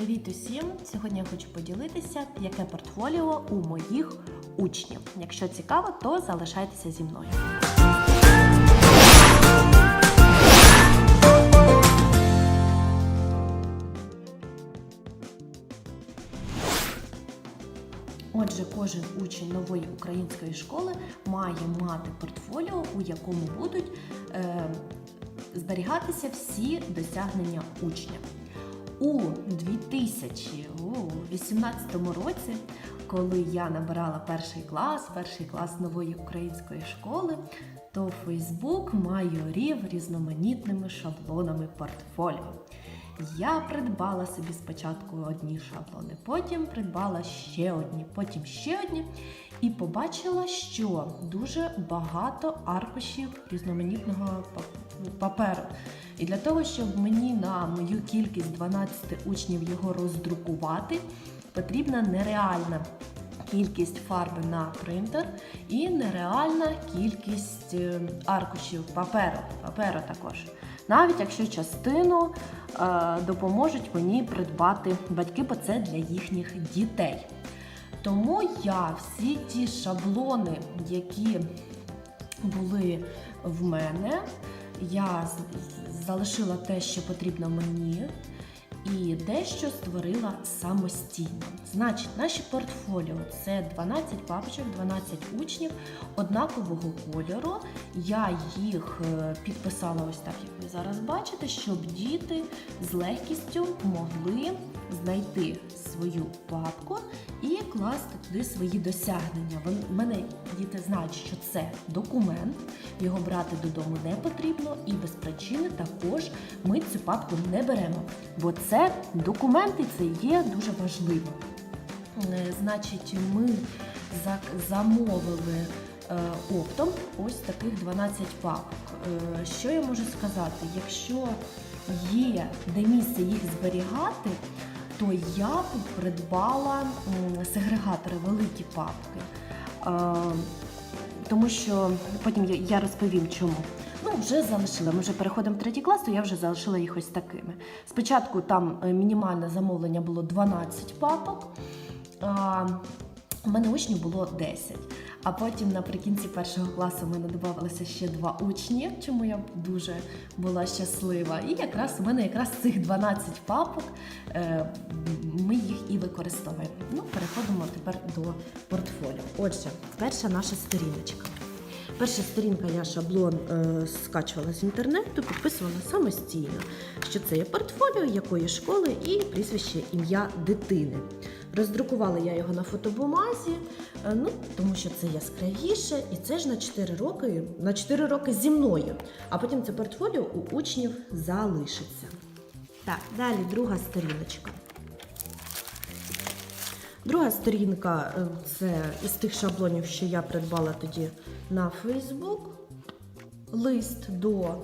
Привіт усім! Сьогодні я хочу поділитися, яке портфоліо у моїх учнів. Якщо цікаво, то залишайтеся зі мною. Отже, кожен учень нової української школи має мати портфоліо, у якому будуть е, зберігатися всі досягнення учня. У 2018 році, коли я набирала перший клас, перший клас нової української школи, то Фейсбук майорів різноманітними шаблонами портфоліо. Я придбала собі спочатку одні шаблони, потім придбала ще одні, потім ще одні, і побачила, що дуже багато аркушів різноманітного паперу. І для того, щоб мені на мою кількість 12 учнів його роздрукувати, потрібна нереальна кількість фарби на принтер і нереальна кількість е, аркушів паперу, паперу також. Навіть якщо частину е, допоможуть мені придбати батьки, бо це для їхніх дітей. Тому я всі ті шаблони, які були в мене, я залишила те, що потрібно мені, і дещо створила самостійно. Значить, наші портфоліо це 12 папочок, 12 учнів однакового кольору. Я їх е, підписала ось так, як ви зараз бачите, щоб діти з легкістю могли знайти свою папку і класти туди свої досягнення. Мене діти знають, що це документ, його брати додому не потрібно, і без причини також ми цю папку не беремо, бо це документи, це є дуже важливо. Е, Значить, ми замовили е, оптом ось таких 12 папок. Е, Що я можу сказати? Якщо є де місце їх зберігати, то я б придбала сегрегатори, великі папки. Тому що потім я розповім чому. Ну, вже залишила. Ми вже переходимо в третій клас, то я вже залишила їх ось такими. Спочатку там е, мінімальне замовлення було 12 папок. А, у мене учнів було 10. А потім наприкінці першого класу в мене додавалося ще два учні, чому я дуже була щаслива. І якраз у мене якраз цих 12 папок е, ми їх і використовуємо. Ну, переходимо тепер до портфоліо. Отже, перша наша сторіночка. Перша сторінка я шаблон е, скачувала з інтернету, підписувала самостійно, що це є портфоліо якої школи і прізвище ім'я дитини. Роздрукувала я його на фотобумазі, е, ну тому що це яскравіше, і це ж на 4 роки, на 4 роки зі мною. А потім це портфоліо у учнів залишиться. Так, далі друга сторіночка. Друга сторінка е, це із тих шаблонів, що я придбала тоді на Facebook. Лист до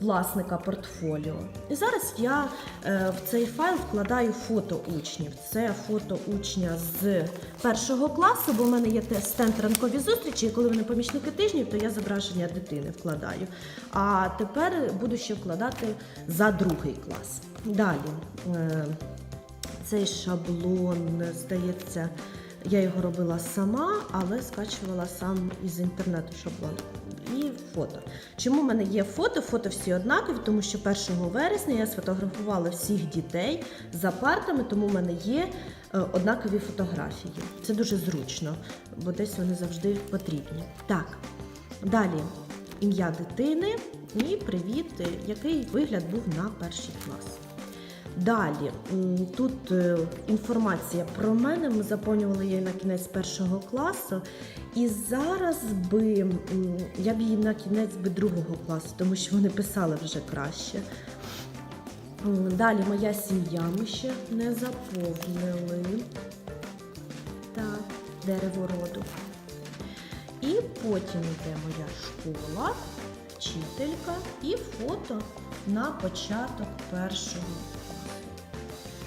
власника портфоліо. І зараз я е, в цей файл вкладаю фото учнів. Це фото учня з першого класу, бо в мене є те- стенд ранкові зустрічі, і коли вони помічники тижнів, то я зображення дитини вкладаю. А тепер буду ще вкладати за другий клас. Далі. Е, цей шаблон, здається, я його робила сама, але скачувала сам із інтернету шаблон. І фото. Чому в мене є фото? Фото всі однакові, тому що 1 вересня я сфотографувала всіх дітей за партами, тому в мене є е, однакові фотографії. Це дуже зручно, бо десь вони завжди потрібні. Так, далі ім'я дитини і привіт, е, який вигляд був на перший клас. Далі, тут е, інформація про мене. Ми заповнювали її на кінець першого класу. І зараз би я б її на кінець би другого класу, тому що вони писали вже краще. Далі моя сім'я ми ще не заповнили. Так, дерево роду. І потім йде моя школа, вчителька і фото на початок першого.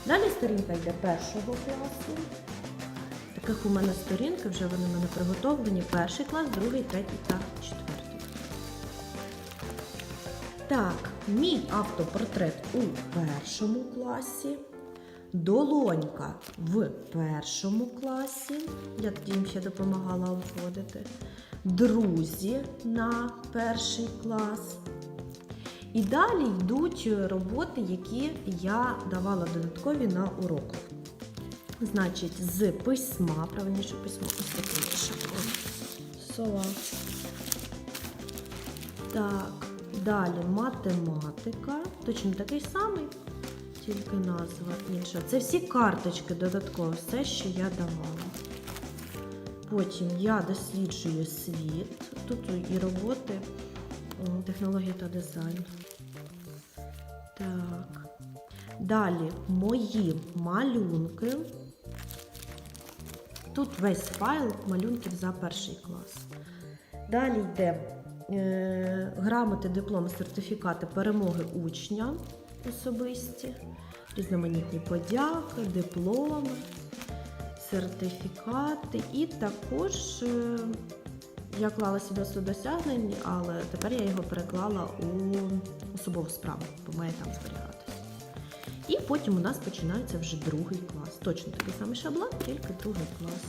Далі сторінка йде першого класу. Таких у мене сторінки, вже вони в мене приготовлені. Перший клас, другий, третій та четвертий. Так, мій автопортрет у першому класі. долонька в першому класі. Я тоді їм ще допомагала обводити. Друзі на перший клас. І далі йдуть роботи, які я давала додаткові на уроках. Значить, з письма, правильніше письмо, ось такий шаблон. Сова. Так, далі математика. Точно такий самий, тільки назва інша. Це всі карточки додатково, все, що я давала. Потім я досліджую світ. Тут і роботи, технологія та дизайн. Так. Далі мої малюнки. Тут весь файл малюнків за перший клас. Далі йде е, грамоти, дипломи, сертифікати перемоги учня особисті, різноманітні подяки, дипломи, сертифікати. І також е, я клала свідоцтво досягнень, але тепер я його переклала у особову справу, бо має там зберігатися. І потім у нас починається вже другий клас. Точно такий самий шаблон, тільки другий клас.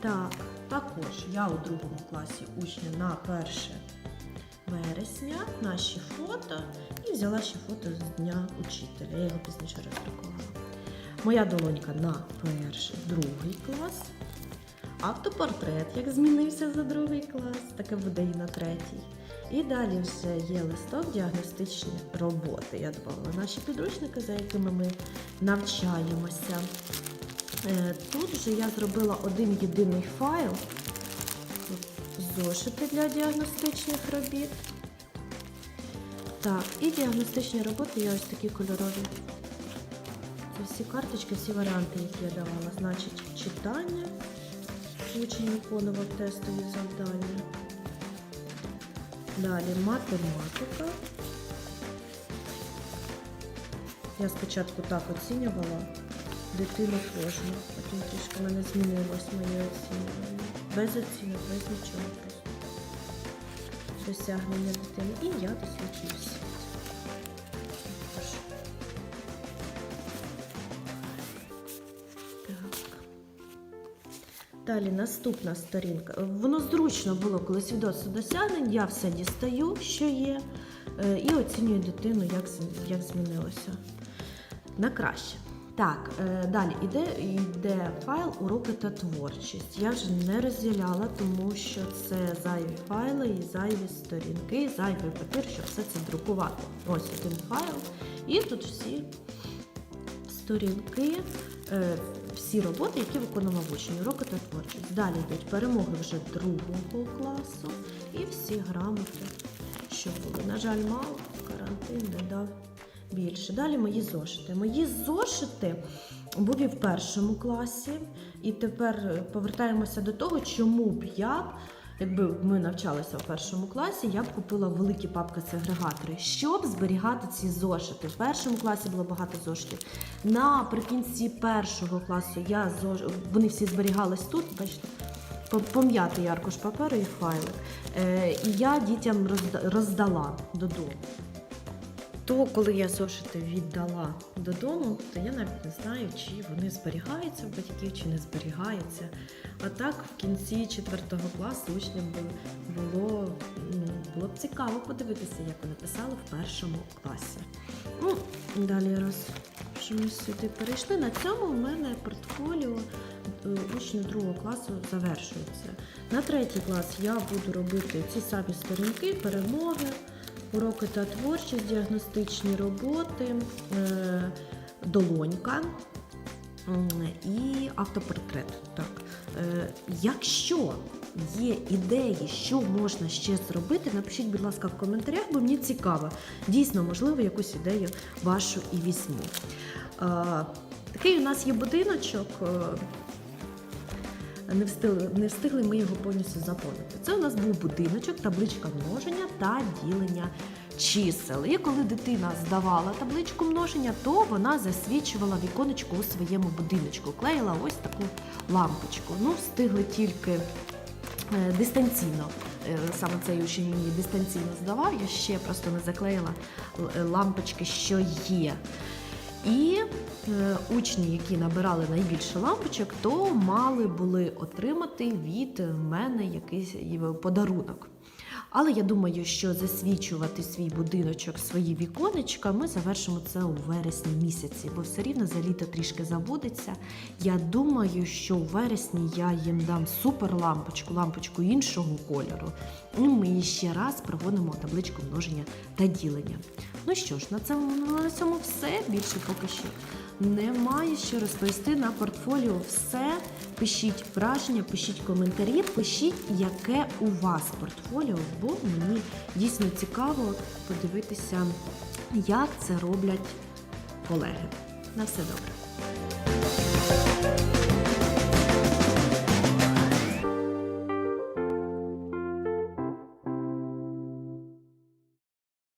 Так, також я у другому класі учня на 1 вересня, наші фото і взяла ще фото з дня учителя. Я його пізніше роздрукувала. Моя долонька на перший, другий клас. Автопортрет, як змінився за другий клас, таке буде і на третій. І далі вже є листок діагностичні роботи. Я додавала наші підручники, за якими ми навчаємося. Е, Тут же я зробила один єдиний файл. Зошити для діагностичних робіт. Так, і діагностичні роботи я ось такі кольорові. Це всі карточки, всі варіанти, які я давала. Значить, читання. Учень виконував тестові завдання. Далі математика. Я спочатку так оцінювала дитину кожну, потім трішки в мене змінилось моє оцінювання. Без оцінок, без нічого. Досягнення дитини. І я досліджую Далі наступна сторінка. Воно зручно було, коли свідоцтво досягнень, я все дістаю, що є, е, і оцінюю дитину, як, як змінилося. На краще. Так, е, далі іде, йде файл уроки та творчість. Я ж не розділяла, тому що це зайві файли і зайві сторінки, зайвий папір, щоб все це друкувати. Ось один файл. І тут всі сторінки, е, всі роботи, які виконував учень, уроки та творчість. Далі йдуть перемоги вже другого класу і всі грамоти, що були. На жаль, мало, карантин не дав більше. Далі мої зошити. Мої зошити був і в першому класі, і тепер повертаємося до того, чому б я. Якби ми навчалися в першому класі, я б купила великі папки-сегрегатори, щоб зберігати ці зошити. В першому класі було багато зошитів. Наприкінці першого класу я зош... вони всі зберігались тут, бачите, пом'ятий аркуш паперу і файлик. Е, і я дітям розда- роздала додому. То, коли я зошити віддала додому, то я навіть не знаю, чи вони зберігаються в батьків, чи не зберігаються. А так, в кінці 4 класу учням було, ну, було б цікаво подивитися, як вони писали в першому класі. Ну, далі раз, що ми сюди перейшли. На цьому в мене портфоліо е, учнів другого класу завершується. На третій клас я буду робити ці самі сторінки, перемоги уроки та творчість, діагностичні роботи, е, долонька і автопортрет. Так. Е, Якщо є ідеї, що можна ще зробити, напишіть, будь ласка, в коментарях, бо мені цікаво. Дійсно, можливо, якусь ідею вашу і візьму. Е, Такий у нас є будиночок. Не встигли, не встигли ми його повністю заповнити. Це у нас був будиночок, табличка множення та ділення чисел. І коли дитина здавала табличку множення, то вона засвічувала віконечко у своєму будиночку, клеїла ось таку лампочку. Ну, встигли тільки е, дистанційно. Е, Саме цей учень мені дистанційно здавав, я ще просто не заклеїла е, лампочки, що є. І е, учні, які набирали найбільше лампочок, то мали були отримати від мене якийсь е, подарунок. Але я думаю, що засвічувати свій будиночок, свої віконечка ми завершимо це у вересні місяці, бо все рівно за літо трішки забудеться. Я думаю, що у вересні я їм дам супер лампочку, лампочку іншого кольору. І ми ще раз проводимо табличку множення та ділення. Ну що ж, на цьому, на цьому все. Більше поки що немає що розповісти на портфоліо. Все. Пишіть враження, пишіть коментарі, пишіть, яке у вас портфоліо, бо мені дійсно цікаво подивитися, як це роблять колеги. На все добре.